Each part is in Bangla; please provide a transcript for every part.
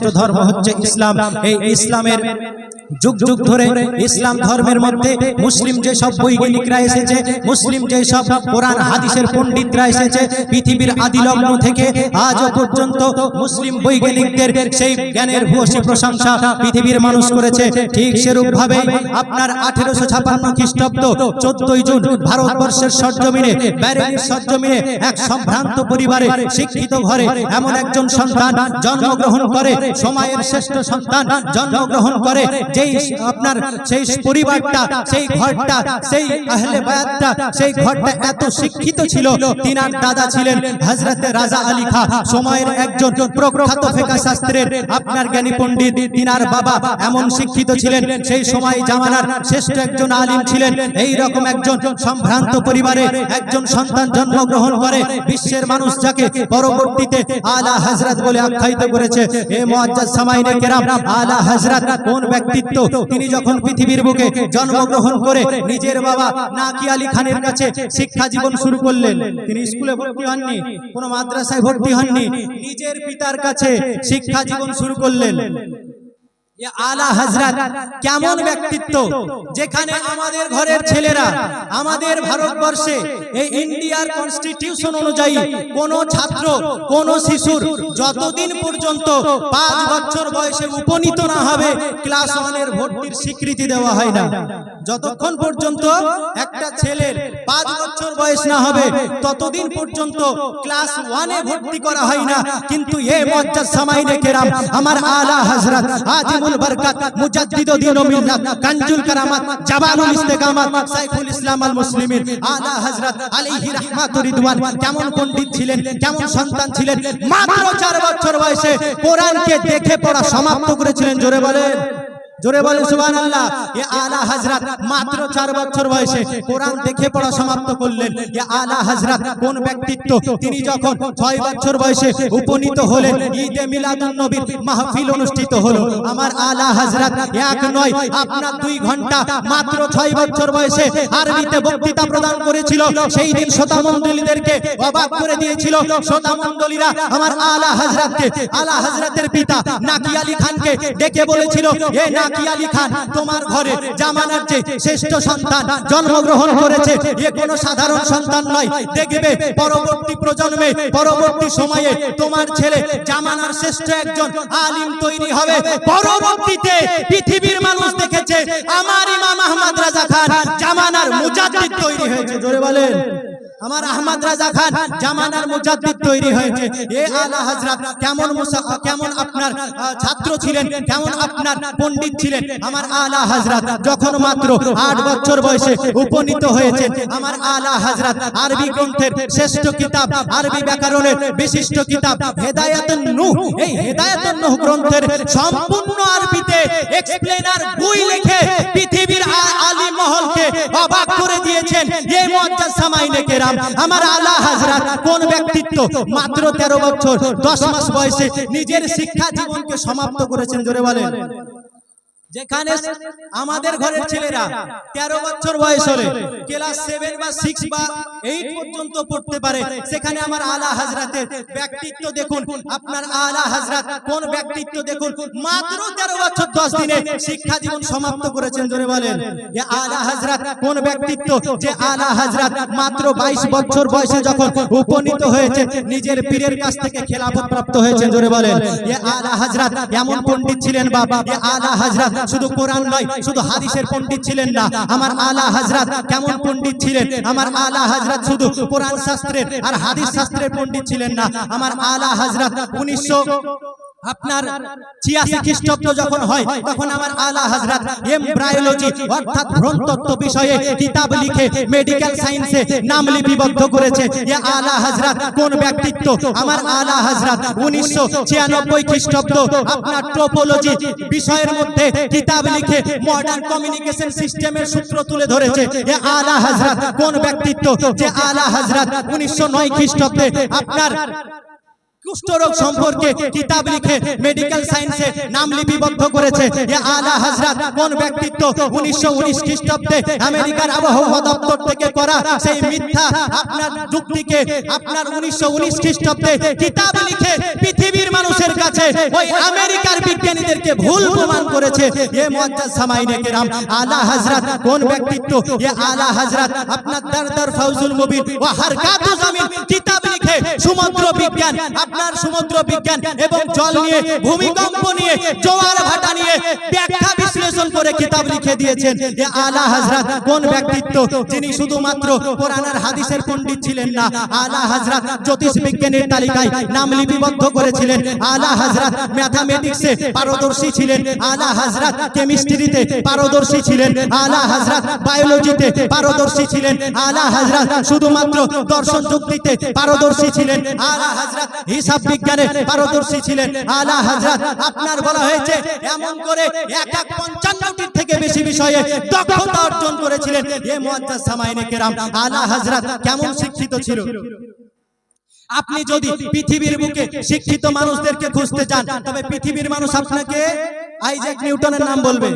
শ্রেষ্ঠ ধর্ম হচ্ছে ইসলাম। এই ইসলামের যুগ যুগ ধরে ইসলাম ধর্মের মধ্যে মুসলিম যে সব বৈজ্ঞানিকরা এসেছে, মুসলিম যে সব কোরআন, হাদিসের পণ্ডিতরা এসেছে, পৃথিবীর আদিলগ্ন থেকে আজও পর্যন্ত মুসলিম বৈজ্ঞানিকদের সেই জ্ঞানের ভূয়সী প্রশংসা পৃথিবীর মানুষ করেছে। ঠিক সেরূপ ভাবে আপনার আঠেরোশো ছাপান্ন খ্রিস্টাব্দ চোদ্দই জুন ভারতবর্ষের সরজমিনে, ব্যারেলির সরজমিনে এক সম্ভ্রান্ত পরিবারে শিক্ষিত ঘরে এমন একজন সন্তান জন্মগ্রহণ করে, সময়ের শ্রেষ্ঠ সন্তান জন্মগ্রহণ করে যেই আপনার সেই পরিবারটা সেই ঘরটা সেই আহলে বায়াতটা সেই ঘরটা এত শিক্ষিত ছিল। তিনার দাদা ছিলেন হযরতে রাজা আলী খা সময়ের একজন প্রখ্যাত ফিকহ শাস্ত্রের আপনার জ্ঞানী পণ্ডিত তিনার বাবা এমন শিক্ষিত ছিলেন সেই সময় জামানার শ্রেষ্ঠ একজন আলিম ছিলেন এই রকম একজন সম্ভ্রান্ত পরিবারে একজন সন্তান জন্মগ্রহণ করে বিশ্বের মানুষ যাকে পরবর্তীতে আলা হযরত বলে আখ্যায়িত করেছে এ মুআজ্জাজ সামাইনে কেরাম আলা হযরত কোন ব্যক্তিত্ব তিনি যখন পৃথিবীর বুকে জন্মগ্রহণ করে নিজের বাবা নাকি আলী খানের কাছে শিক্ষা জীবন শুরু করলেন তিনি স্কুলে ভর্তি হননি কোনো মাদ্রাসায় ভর্তি হননি নিজের পিতার কাছে শিক্ষা জীবন শুরু করলেন। আলা হজরত কেমন ব্যক্তিত্ব? যেখানে আমাদের ঘরের ছেলেরা, আমাদের ভারতবর্ষে এই ইন্ডিয়ার কনস্টিটিউশন অনুযায়ী কোন ছাত্র, কোন শিশুর যতদিন পর্যন্ত পাঁচ বছর বয়সে উপনীত না হবে ক্লাস ওয়ানের ভর্তির স্বীকৃতি দেওয়া হয় না। যতক্ষণ পর্যন্ত একটা ছেলের পাঁচ বছর বয়স না হবে, ততদিন পর্যন্ত ক্লাস ওয়ানে ভর্তি করা হয় না। কিন্তু এ মজ্জাদ সামাইনে কেরাম আমার আলা হযরত আজিমুল বরকত, মুজাদ্দিদ দ্বীন ও মিল্লাত কানজুল কারামাত, জাবালুল ইস্তেকামাত, সাইফুল ইসলাম আল মুসলিমিন, আলা হযরত আলাইহি রাহমাতুর রিদওয়ান, কেমন পণ্ডিত ছিলেন, কেমন সন্তান ছিলেন, মাত্র 4 বছর বয়সে কোরআনকে দেখে পড়া সমাপ্ত করেছিলেন, জোরে বলেন। জোরে বলেন সুবহানাল্লাহ। এ আলা হযরত মাত্র 4 বছর বয়সে কোরআন দেখে পড়া সমাপ্ত করলেন। এ আলা হযরত কোন ব্যক্তিত্ব? তিনি যখন 6 বছর বয়সে উপনীত হলেন ঈদে মিলাদুন নবীর মাহফিল অনুষ্ঠিত হলো। আমার আলা হযরত এক নয় আপনার দুই ঘণ্টা মাত্র 6 বছর বয়সে আরবিতে বক্তৃতা প্রদান করেছিল। সেই দিন শ্রোতা মণ্ডলীদেরকে অবাক করে দিয়েছিল। শ্রোতা মণ্ডলীরা আমার আলা হযরতকে আলা হাজরাতের পিতা নাকি আলী খানকে ডেকে বলেছিল এ নাকি আলী খান তোমার ঘরে জামানার যে শ্রেষ্ঠ সন্তান জন্মগ্রহণ করেছে এ কোনো সাধারণ সন্তান নয়। দেখবে পরবর্তী প্রজন্মে পরবর্তী সময়ে তোমার ছেলে জামানার শ্রেষ্ঠ একজন আলিম তৈরি হবে। পরবর্তীতে পৃথিবীর মানুষ দেখেছে আমার ইমাম আহমদ রাজা খান জামানার মুজাদ্দিদ তৈরি হয়েছে। জোরে বলেন। আমার আহমদ রাজা খান জামানার মুজাদ্দিদ তৈরি হয়েছে। এ আলা হযরত, কেমন কেমন আপনার ছাত্র ছিলেন, কেমন আপনার পণ্ডিত ছিলেন? আমার আলা হযরত যখন মাত্র 8 বছর বয়সে উপনীত হয়েছেন, আমার আলা হযরত আরবি গ্রন্থের শ্রেষ্ঠ কিতাব, আরবি ব্যাকরণের বিশিষ্ট কিতাব, হেদায়াতুন নূহ, এই হেদায়াতুন নূহ গ্রন্থের সম্পূর্ণ আরবিতে এক্সপ্লেনার বই লিখে পৃথিবীর আলী মহলকে অবাক করে দিয়েছেন। এই মুআজ্জাজ সামাইনে কেরাম আমার আলা হাজরাত, কোন ব্যক্তিত্ব মাত্র 13 বছর 10 মাস বয়সে নিজের শিক্ষা জীবনকে সমাপ্ত করেছেন, জোরে বলেন। যেখানে আমাদের ঘরের ছেলেরা তেরো বছর বয়স হলে ক্লাস সেভেন বা সিক্স বা এইট পর্যন্ত পড়তে পারে। সেখানে আমার আলা হাজরাতের ব্যক্তিত্ব দেখুন। আপনার আলা হাজরাত কোন ব্যক্তিত্ব দেখুন? মাত্র তেরো বছর দশ দিনে শিক্ষা জীবন সমাপ্ত করেছেন জোরে বলেন। যে আলা হাজরাত কোন ব্যক্তিত্ব? যে আলা হাজরাত মাত্র বাইশ বছর বয়সে যখন উপনীত হয়েছে নিজের পীরের কাছ থেকে খেলাফত প্রাপ্ত হয়েছে জোরে বলেন। এ আলা হাজরাত এমন পণ্ডিত ছিলেন বাবা এ আলা হাজরাত শুধু কোরআন নয়, শুধু হাদিসের পণ্ডিত ছিলেন না। আমার আলা হাজরাত কেমন পণ্ডিত ছিলেন? আমার আলা হাজরাত শুধু কোরআন শাস্ত্রের আর হাদিস শাস্ত্রের পণ্ডিত ছিলেন না। আমার আলা হাজরাত উনিশশো আপনার ছিয়াশি খ্রিস্টাব্দ যখন হয়, তখন আমার আলা হাজরাত এমব্রায়োলজি অর্থাৎ ভ্রণতত্ত্ব বিষয়ে কিতাব লিখে মেডিকেল সায়েন্সে নাম লিপিবদ্ধ করেছে। এ আলা হাজরাত কোন ব্যক্তিত্ব? আমার আলা হাজরাত উনিশশো ছিয়ানব্বই খ্রিস্টাব্দ আপনার ট্রোপোলজি বিষয়ের মধ্যে কিতাব লিখে মডার্ন কমিউনিকেশন সিস্টেমের সূত্র তুলে ধরেছে। এ আলা হাজরাত কোন ব্যক্তিত্ব? যে আলা হাজরাত উনিশশো নয় খ্রিস্টাব্দে আপনার কুষ্ঠরোগ সম্পর্কে কিতাব লিখে মেডিকেল সায়েন্সে নাম লিপিবদ্ধ করেছে। আলা হাজরাত কোন ব্যক্তিত্ব উনিশশো উনিশ খ্রিস্টাব্দে আমেরিকার আবহাওয়া দপ্তর থেকে করা সেই মিথ্যা আপনার যুক্তিকে আপনার উনিশশো উনিশ খ্রিস্টাব্দে কিতাব লিখে পৃথিবীর মানুষের কাছে ওই আমেরিকার বিজ্ঞানীদেরকে ভুল প্রমাণ করেছে। এ মুআজ্জাজ সামাইনে কেরাম, আলা হাজরাত কোন ব্যক্তিত্ব? এ আলা হাজরাত আপনার দারদার ফাউজুল মুবিন ও হারকাতু জামিন, কিতাব লিখে সমুদ্র বিজ্ঞান, আপনার সমুদ্র বিজ্ঞান এবং জল নিয়ে, ভূমিকম্প নিয়ে, জোয়ার ভাটা নিয়ে ব্যাখ্যা বিশ্লেষণ করে কিতাব লিখে দিয়েছেন। যে আলা হযরত কোন ব্যক্তিত্ব যিনি শুধুমাত্র কোরআন আর হাদিসের পণ্ডিত ছিলেন না? আলা হযরত জ্যোতিষ বিজ্ঞানের তালিকায় নাম লিপিবদ্ধ করেছিলেন। আলা হযরত ম্যাথমেটিক্সে পারদর্শী ছিলেন। আলা হযরত কেমিস্ট্রিতে পারদর্শী ছিলেন। আলা হযরত বায়োলজিতে পারদর্শী ছিলেন। আলা হযরত শুধুমাত্র দর্শন যুক্তিতে পারদর্শী ছিলেন, আলা হযরত হিসাব বিজ্ঞানে পারদর্শী ছিলেন, আলা হযরত আপনার বলা হয়েছে, এমন করে এক এক পঞ্চান্নটির থেকে বেশি বিষয়ে দক্ষতা অর্জন করেছিলেন। এ মুআজ্জাজ সামাইনে কেরাম, আলা হযরত কেমন শিক্ষিত ছিল? আপনি যদি পৃথিবীর বুকে শিক্ষিত মানুষদেরকে খুঁজতে চান, তবে পৃথিবীর মানুষ আপনাকে আইজ্যাক নিউটনের নাম বলবে।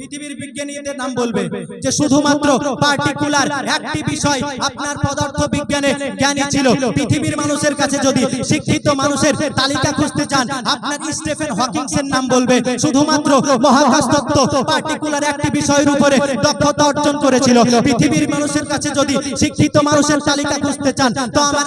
পৃথিবীর বিজ্ঞানীদের নাম বলবে যে শুধুমাত্র পার্টিকুলার একটি বিষয় আপনার পদার্থ বিজ্ঞানে জ্ঞানী ছিল। পৃথিবীর মানুষের কাছে যদি শিক্ষিত মানুষের তালিকা খুঁজতে চান, আপনার স্টিফেন হকিংসের নাম বলবে। শুধুমাত্র মহাকাশ তত্ত্ব পার্টিকুলার একটি বিষয়ের উপরে দক্ষতা অর্জন করেছিল। পৃথিবীর মানুষের কাছে যদি শিক্ষিত মানুষের তালিকা খুঁজতে চান, তো আমার,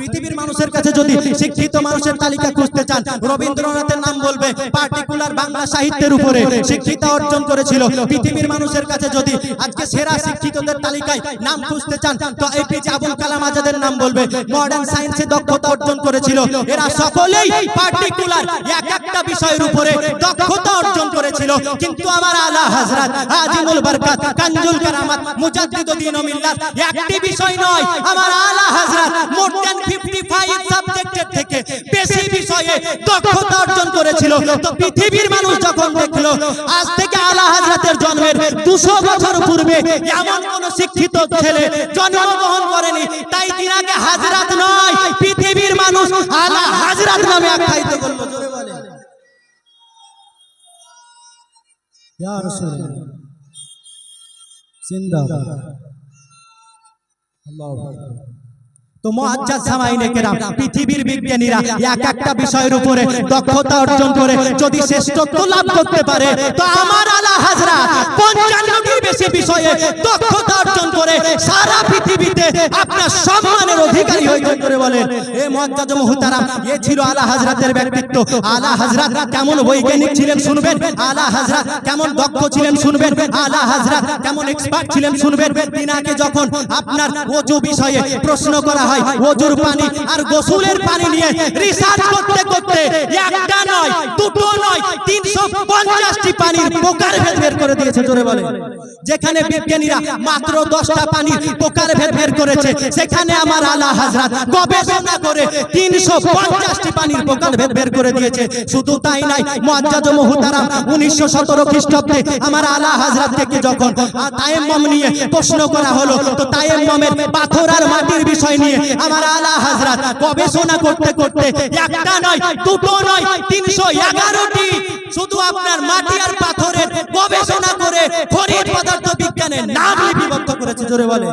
পৃথিবীর মানুষের কাছে যদি শিক্ষিত মানুষের তালিকা খুঁজতে চান, রবীন্দ্রনাথের নাম বলবে পার্টিকুলার বাংলা সাহিত্যের উপরে শিক্ষিতা অর্জন করেছিল। পৃথিবীর মানুষের কাছে যদি আজকে সেরা শিক্ষিতদের তালিকায় নাম খুঁজতে চান তো এপিজে আবুল কালাম আজাদের নাম বলবে। মডার্ন সায়েন্সে দক্ষতা অর্জন করেছিল। এরা সকলেই পার্টিকুলার এক একটা বিষয়ের উপরে দক্ষতা অর্জন করেছিল। কিন্তু আমার আলা হযরত আজিমুল বরকত কানজুল কারামাত মুজাদ্দিদ দ্বীন ও মিল্লাত একটি বিষয় নয় আমার আলা হযরত মোর দ্যান 55 সাবজেক্টের থেকে বেশি বিষয়ে দক্ষতা অর্জন করেছিল। তো পৃথিবীর মানুষ যখন দেখল, আজ থেকে আলা হযরতের জন্মের দুশো বছর পূর্বে এমন কোন শিক্ষিত ছেলে জন্মগ্রহণ করেনি, তাই তিনাকে হাজরাত নয়, পৃথিবীর মানুষ আলা হাজরাত নামে আখ্যায়িত করল তো মুআজ্জাজ সামাইনে কেরাম পৃথিবীর বিজ্ঞানীরা এক একটা বিষয়ের উপরে দক্ষতা অর্জন করে যদি শ্রেষ্ঠত্ব লাভ করতে পারে তো আমার আলা হাজরা পঞ্চান্নটির বেশি বিষয়ে দক্ষতা অর্জন করে সারা পৃথিবীতে আপনার সম্মানের অধিকারী হয়েছে করে বলেন। এ মুআজ্জাজ মুহতারাম এ ছিল আলা হাজরাতের ব্যক্তিত্ব। আলা হাজরাত কেমন বৈজ্ঞানিক ছিলেন শুনবেন? আলা হাজরাত কেমন দক্ষ ছিলেন শুনবেন? আলা হাজরাত কেমন এক্সপার্ট ছিলেন শুনবেন? তিনাকে যখন আপনার ওজু বিষয়ে প্রশ্ন করা হয় ওজুর পানি আর গোসলের পানি নিয়ে রিসার্চ করতে করতে একটা নয় দুটো নয় তিনশো পঞ্চাশটি পানির প্রকার ভেদ বের করে দিয়েছে জোরে বলে যেখানে বিজ্ঞানীরা মাত্র দশটা পানির প্রকার ভেদ বের করেছে। সেখানে আমার আলা হাজরাত গবেষণা করে তিনশো পঞ্চাশটি পানির প্রকার ভেদ বের করে দিয়েছে। শুধু তাই নাই মুআজ্জাজ মুহতারাম উনিশশো সতেরো খ্রিস্টাব্দে আমার আলা হাজরাত থেকে যখন তায়েম্মম নিয়ে প্রশ্ন করা হলো তো তায়েম্মমের পাথর আর মাটির বিষয় নিয়ে আমার আলা হাজরাত গবেষণা করতে করতে? একটা নয়, দুটো নয়, তিনশো এগারোটি। শুধু আপনার মাটি আর পাথরের গবেষণা করে খরিদ পদার্থ বিজ্ঞানের নাম লিপিবদ্ধ করেছে, জোরে বলে।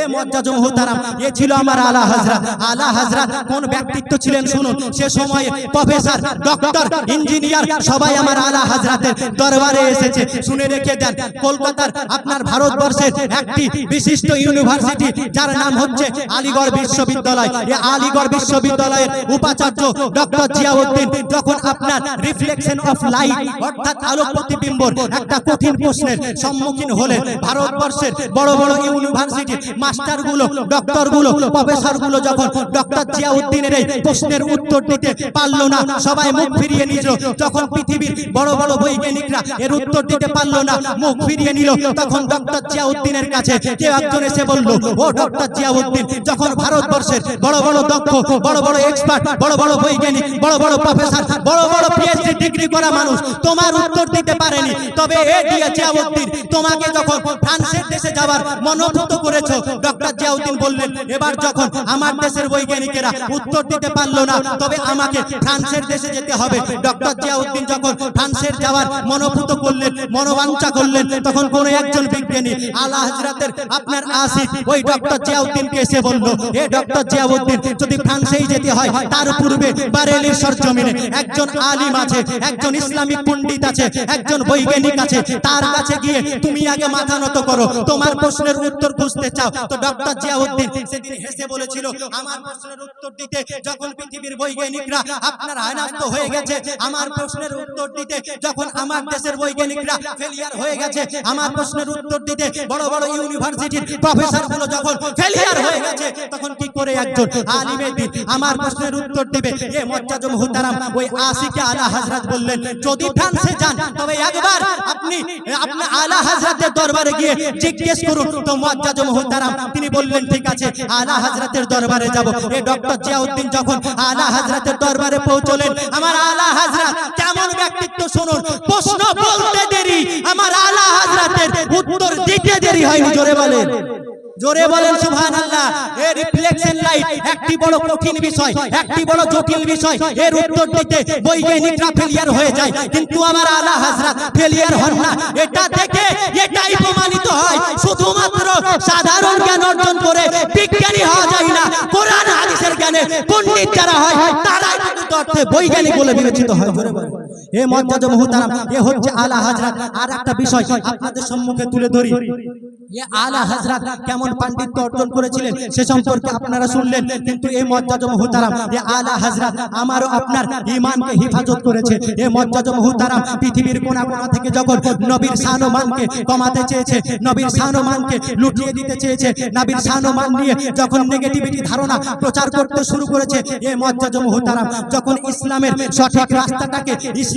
এ মজ্জাজ মুহতারাম এ ছিল আমার আলা হাজরাত আলা হাজরাত কোন ব্যক্তিত্ব ছিলেন শুনুন। সে সময়ে প্রফেসর, ডক্টর, ইঞ্জিনিয়ার সবাই আমার আলা হাজরাতের দরবারে এসেছে। শুনে রেখে দেন, কলকাতার আপনার ভারতবর্ষের একটি বিশিষ্ট ইউনিভার্সিটি, যার নাম হচ্ছে আলিগড় বিশ্ববিদ্যালয়। এই আলিগড় বিশ্ববিদ্যালয়ের উপাচার্য ডক্টর জিয়াউদ্দিন, যখন আপনার রিফ্লেকশন অফ লাইট অর্থাৎ আলোক প্রতিবিম্বর, একটা কঠিন প্রশ্নের সম্মুখীন হলেন। ভারতবর্ষের বড় বড় ইউনিভার্সিটি মাস্টারগুলো ডক্টরগুলো প্রফেসরগুলো যখন ডক্টর জিয়াউদ্দিনের এই প্রশ্নের উত্তর দিতে পারল না, সবাই মুখ ফিরিয়ে নিল। যখন পৃথিবীর বড় বড় বৈজ্ঞানিকরা এর উত্তর দিতে পারল না, মুখ ফিরিয়ে নিল। তখন ডক্টর জিয়াউদ্দিনের কাছে কেউ একজন এসে বলল, ও ডক্টর জিয়াউদ্দিন, যখন ভারতবর্ষের বড় বড় দক্ষ, বড় বড় এক্সপার্ট বড় বড় বৈজ্ঞানিক, বড় বড় প্রফেসর বড় বড় পিএইচডি ডিগ্রি করা মানুষ, তোমার উত্তর দিতে পারেনি। তবে এ দিয়ে জিয়াউদ্দিন, তোমাকে যখন ফ্রান্সের দেশে যাওয়ার মনোভূত করেছ। ডক্টর জিয়াউদ্দিন বললেন, এবার যখন আমার দেশের বৈজ্ঞানিকেরা উত্তর দিতে পারল না, তবে আমাকে ফ্রান্সের দেশে যেতে হবে। ডক্টর জিয়াউদ্দিন যখন ফ্রান্সের যাওয়ার মনোভূত করলেন করলেন, তখন কোন একজন বিজ্ঞানী হাজরাতের আপনার আসিফ। ওই ডক্টর জিয়াউদ্দিনকে এসে বলল, এ ডক্টর জিয়াউদ্দিন, যদি ফ্রান্সেই যেতে হয়, তার পূর্বে বারেলির সরজমিনে একজন আলিম আছে, একজন ইসলামিক পণ্ডিত আছে, একজন বৈজ্ঞানিক আছে, তার কাছে গিয়ে তুমি আগে মাথা নত করো তোমার প্রশ্নের উত্তর খুঁজতে চাও। তো ডক্টর জিয়াউদ্দিন সেদিন হেসে বলেছিল আমার প্রশ্নের উত্তর দিতে যখন পৃথিবীর বৈজ্ঞানিকরা আপনার আয়নাস্ত হয়ে গেছে আমার প্রশ্নের উত্তর দিতে যখন আমার দেশের বৈজ্ঞানিকরা ফেলিয়ার হয়ে গেছে আমার প্রশ্নের উত্তর দিতে বড় বড় ইউনিভার্সিটির প্রফেসরগুলো যখন ফেলিয়ার হয়ে গেছে তখন কি করে একজন আলিমে দিন আমার প্রশ্নের উত্তর দিবে? এ মজ্জাজ মুহতারাম ওই আশিকে আলা হযরত বললেন যদি ফ্রান্সে যান তবে একবার আপনি আপনি আলা হযরতের দরবারে গিয়ে জিজ্ঞেস করুন তো মজ্জা মুহতারাম? তিনি বললেন, ঠিক আছে, আলা হাজরাতের দরবারে যাব। এ ডক্টর জিয়াউদ্দিন যখন আলা হাজরাতের দরবারে পৌঁছলেন, আমার আলা হাজরাত, কেমন ব্যক্তিত্ব শুনুন। প্রশ্ন বলতে দেরি, আমার আলা হাজরাতের উত্তর দিতে দেরি হয় জোরে বলেন। জোরে বলেন সুবহান আল্লাহ এর রিফ্লেকশন লাইট একটি বড় কঠিন বিষয়, একটি বড় জটিল বিষয়। এর উত্তর দিতে বৈজ্ঞানিকরা ফেলিয়ার হয়ে যায়। কিন্তু আমার আলা হযরত ফেলিয়ার হন না। এটা থেকে এটাই প্রমাণিত হয়। শুধুমাত্র সাধারণ জ্ঞান অর্জন করে বিজ্ঞানী হওয়া যায় না। কোরআন, হাদিসের জ্ঞানে পণ্ডিত যারা হয়, তারাই প্রকৃত অর্থে বৈজ্ঞানিক বলে বিবেচিত হয়। জোরে বলেন। এ মুহতারাম, এ হচ্ছে আলা হযরত আর একটা বিষয় আপনাদের সম্মুখে তুলে ধরি। এ আলা হযরত কেমন পাণ্ডিত্য অর্জন করেছিলেন সে সম্পর্কে আপনারা শুনলেন, কিন্তু মজ্জাজ মুহতারাম, এ আলা হযরত আমারও আপনার হেফাজত করেছে। এ মুহতারাম পৃথিবীর কোনা কোনা থেকে যখন নবীর কমাতে চেয়েছে, নবীর লুটিয়ে দিতে চেয়েছে, নবীর নিয়ে যখন নেগেটিভিটি ধারণা প্রচার করতে শুরু করেছে, এ মুহতারাম যখন ইসলামের সঠিক রাস্তাটাকে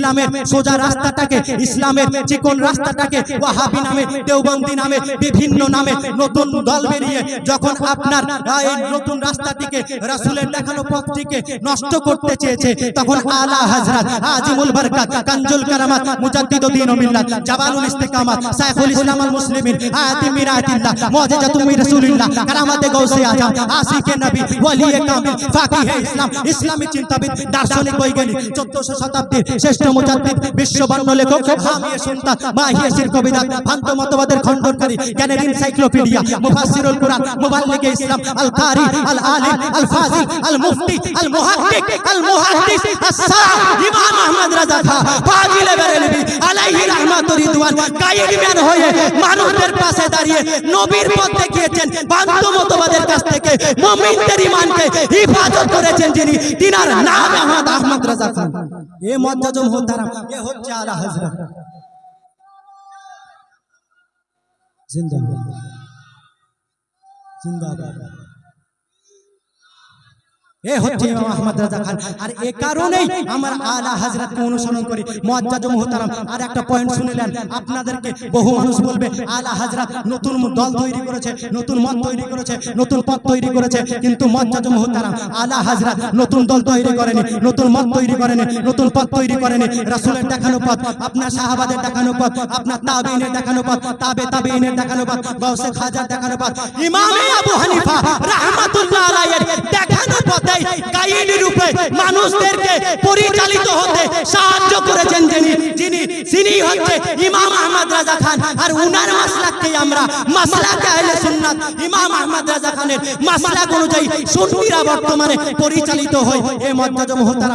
ইসলামের সোজা রাস্তাটাকে, ইসলামের চিকন রাস্তাটাকে, ওয়াহাবি নামে, দেওবন্দি নামে, বিভিন্ন নামে নতুন দল বেরিয়ে যখন আপনার এই নতুন রাস্তাটিকে, রাসূলের দেখানো পথটিকে নষ্ট করতে চেয়েছে, তখন আলা হযরত আজিমুল বরকত কানজুল কারামাত মুজাদ্দিদুদ দ্বীন ও মিল্লাত, জাবালুল ইস্তিকামাত শাইখুল ইসলাম আল মুসলিমিন আয়াতি মিরাতিল্লাহ, মুআজিজাতুম মির রাসূলিল্লাহ, কারামাতে গাউসে আজম, আশিকে নবী, ওয়ালিয়ে কামিল, ফাকিহে ইসলাম, ইসলামী চিন্তাবিদ, দার্শনিক বৈজ্ঞানিক 1400 শতাব্দীর শ্রেষ্ঠ মুজাদ্দিদ, বিশ্ববর্ণ লেখক হামিয়ে সুলতান মাহিয়ে শির কবিতা ভান্ত মতবাদের খণ্ডনকারী জ্ঞানের এনসাইক্লোপিডিয়া মুফাসসিরুল কুরআন, মুবাল্লিগে ইসলাম আল কারি আল আলিম আল ফাজিল আল মুফতি আল মুহাক্কিক আল মুহাদ্দিস আসসা ইমাম আহমদ রাজা খা, ফাজিলে বেরেলভি আলাইহি রাহমাতু রিদওয়ান গাইড ম্যান হয়ে মানুষদের পাশে দাঁড়িয়ে নবীর পথ দেখিয়েছেন ভান্ত মতবাদের কাছ থেকে, মুমিনদের ঈমানকে হিফাজত করেছেন যিনি, তিনার নাম আহমদ আহমদ রাজা খান এ মজ্জাজম হোতারাম এ হচ্ছে আলা হাজরা জিন্দাবাদ। জিন্দাবাদ। এ হচ্ছে ইমাম আহমদ রাজা খান। আর এ কারণেই আমার আলা অনুসরণ করি। মুআজ্জাজ মুহতারাম আর একটা পয়েন্ট শুনিলেন আপনাদেরকে বহু মানুষ বলবে আলা হযরত নতুন দল তৈরি করেছে নতুন মত তৈরি করেছে নতুন পথ তৈরি করেছে। কিন্তু মুআজ্জাজ মুহতারাম আলা হযরত নতুন দল তৈরি করেনি নতুন মত তৈরি করেনি নতুন পথ তৈরি করেনি। রাসূলের দেখানো পথ আপনার সাহাবাদের দেখানো পথ আপনার তাবেঈনের দেখানো পথ তাবে তাবেঈনের দেখানো পথ গাউসে খাজার দেখানো পথ। ইমামে আবু হানিফা রাহমাতুল্লাহ আলাইহির দেখানো পথে গাইড রূপে মানুষদেরকে পরিচালিত হতে সাহায্য করেছেন যিনি। যিনি যিনি হচ্ছে ইমাম আহমদ রাজা খান। আর উনার মাসলাককে আমরা মাসলাকে আহলে সুন্নাত, ইমাম আহমদ রাজা খানের মাসলাক অনুযায়ী সুন্নিরা বর্তমানে পরিচালিত হয় এ মজ্জাজ মুহতারাম